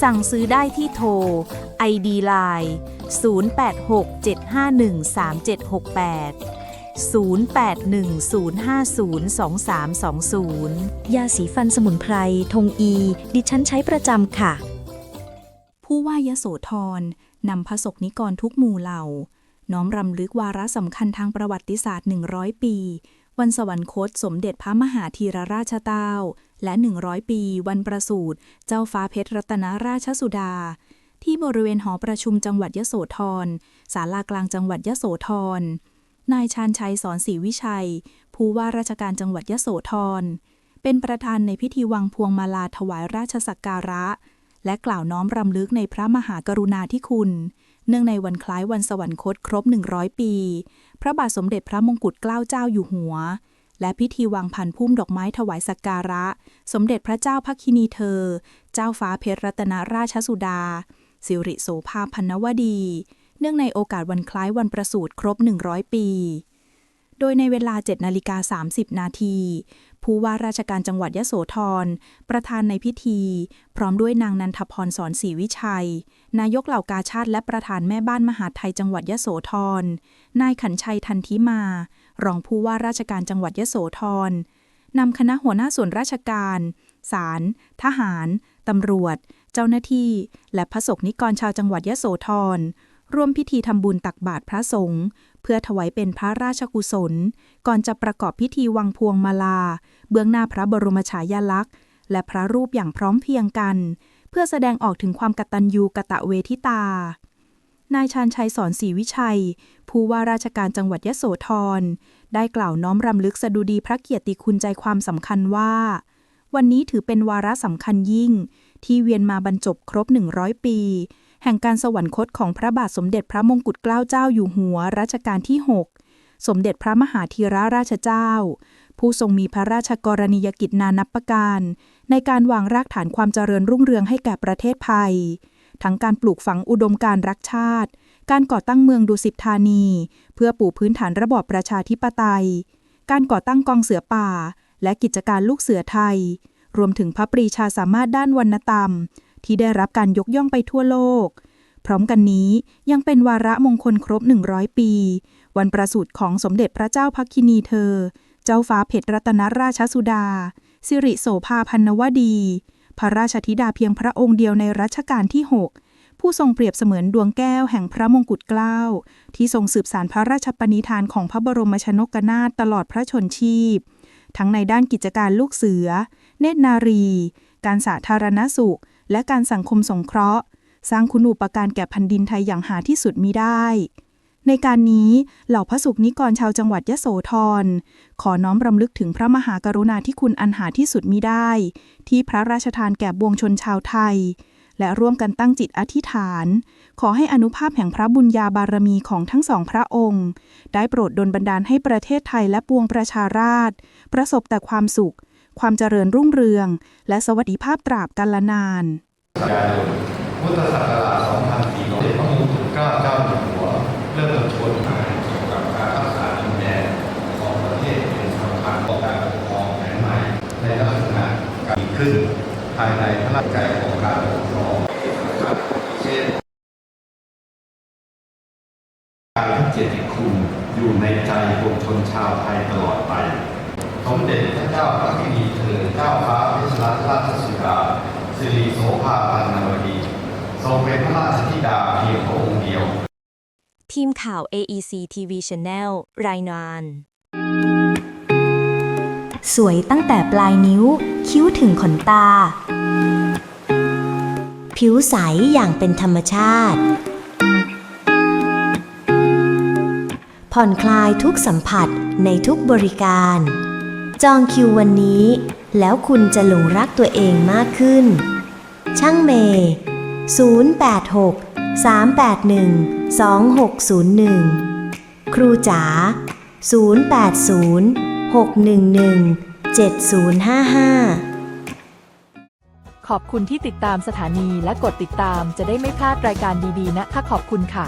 สั่งซื้อได้ที่โทร ID Line 0867513768 0810502320 ยาสีฟันสมุนไพร ทงอี ดิฉันใช้ประจำค่ะ ผู้ว่ายโสธรนำพระศกนิกรทุกหมู่เหล่า น้อมรำลึกวาระสำคัญทางประวัติศาสตร์ 100 ปี วันสวรรคตสมเด็จพระมหาธีรราชเต้า และ 100 ปี วันประสูติเจ้าฟ้าเพชรรัตนราชสุดา ที่บริเวณหอประชุมจังหวัดยโสธรศาลากลางจังหวัดยโสธรนายชาญชัยสอนศรีวิชัย ผู้ว่าราชการจังหวัดยโสธรเป็นประธานในพิธีวังพวงมาลาถวายราชสักการะ และกล่าวน้อมรำลึกในพระมหากรุณาธิคุณ เนื่องในวันคล้ายวันสวรรคตครบ 100 ปี พระบาทสมเด็จพระมงกุฎเกล้าเจ้าอยู่หัว และพิธีวางพันพุ่มดอกไม้ถวายสักการะ สมเด็จพระเจ้าพักคินีเธอ เจ้าฟ้าเพชรรัตนราชสุดา สิริโสภาพันวดี เนื่องในโอกาสวันคล้ายวันประสูติครบ 100 ปี โดยในเวลา 7 นาฬิกา 30 นาที ผู้ว่าราชการจังหวัดยโสธร ประธานในพิธี พร้อมด้วยนางนันทพรสอนศรีวิชัย นายกเหล่ากาชาติและประธานแม่บ้านมหาไทยจังหวัดยโสธร นายขันชัยทันทิมา รองผู้ว่าราชการจังหวัดยโสธรนำคณะหัวหน้าส่วนราชการ ศาล ทหาร ตำรวจ เจ้าหน้าที่ และพระสงฆ์นิกรชาวจังหวัดยโสธร ร่วมพิธีทำบุญตักบาตรพระสงฆ์เพื่อถวายเป็นพระราชกุศล ก่อนจะประกอบพิธีวังพวงมาลา เบื้องหน้าพระบรมฉายาลักษณ์ และพระรูปอย่างพร้อมเพรียงกัน เพื่อแสดงออกถึงความกตัญญูกะตะเวทิตา นายชาญชัยสอนศรีวิชัย ผู้ว่าราชการจังหวัดยะโสธร ได้กล่าวน้อมรำลึกสดุดีพระเกียรติคุณใจความสำคัญว่า วันนี้ถือเป็นวาระสำคัญยิ่ง ที่เวียนมาบรรจบครบ 100 ปี แห่งการสวรรคตของพระบาทสมเด็จพระมงกุฎเกล้าเจ้าอยู่หัวรัชกาลที่ 6 สมเด็จพระมหาธีรราชเจ้า ผู้ทรงมีพระราชกรณียกิจนานับประการ ในการวางรากฐานความเจริญรุ่งเรืองให้แก่ประเทศไทย ทั้งการปลูกฝังอุดมการรักชาติ การก่อตั้งเมืองดุสิตธานี เพื่อปูพื้นฐานระบอบประชาธิปไตย การก่อตั้งกองเสือป่า และกิจการลูกเสือไทย รวมถึงพระปรีชาสามารถด้านวรรณธรรม ที่ได้รับการยกย่องไปทั่วโลก พร้อมกันนี้ยังเป็นวาระมงคลครบ 100 ปี วันประสูติของสมเด็จพระเจ้าพักคินีเธอ เจ้าฟ้าเพชรรัตนราชสุดา สิริโสภาพันวดี พระราชธิดาเพียงพระองค์เดียวในรัชกาลที่ 6ผู้ทรงเปรียบเสมือนดวงแก้วแห่งพระมงกุฎเกล้า ที่ทรงสืบสานพระราชปณิธานของพระบรมชนกนาถตลอดพระชนชีพ ทั้งในด้านกิจการลูกเสือ เนตรนารี การสาธารณสุข และการสังคมสงเคราะห์ สร้างคุณูปการแก่แผ่นดินไทยอย่างหาที่สุดมิได้ ในการนี้เหล่าพระสุขนิกรชาวจังหวัดยะโสธร ขอน้อมรำลึกถึงพระมหากรุณาธิคุณอันหาที่สุดมิได้ ที่พระราชทานแก่บวงชนชาวไทย และร่วมกันตั้งจิตอธิษฐาน ขอให้อนุภาพแห่งพระบุญญาบารมีของทั้งสองพระองค์ ได้โปรดดลบันดาลให้ประเทศไทยและปวงประชาราษฎรประสบแต่ความสุข ความเจริญรุ่งเรือง และสวัสดิภาพตราบกันละนานพุทธศักราช2400เจ้าหนึ่งหัว เริ่มต้นชนมาเกี่ยวกับการรักษาดินแดนของประเทศเป็นสำคัญต่อการปกครองแผนใหม่ในลักษณะการขึ้น ภายในพระราชใจของการปกครองเช่นการพระเจตคุณอยู่ในใจปวงชนชาวไทยตลอดไป สมเด็จพระเจ้าพระกินี เป็นพระราชธิดาเพียงพระองค์เดียว ทีมข่าว AEC TV Channel รายงาน สวยตั้งแต่ปลายนิ้ว คิ้วถึงขนตา ผิวใสอย่างเป็นธรรมชาติ ผ่อนคลายทุกสัมผัสในทุกบริการ จองคิววันนี้ แล้วคุณจะหลงรักตัวเองมากขึ้น ช่างเมย์ 086 381 2601 ครูจ๋า 080 611 7055 ขอบคุณที่ติดตามสถานีและกดติดตามจะได้ไม่พลาดรายการดีๆนะคะขอบคุณค่ะ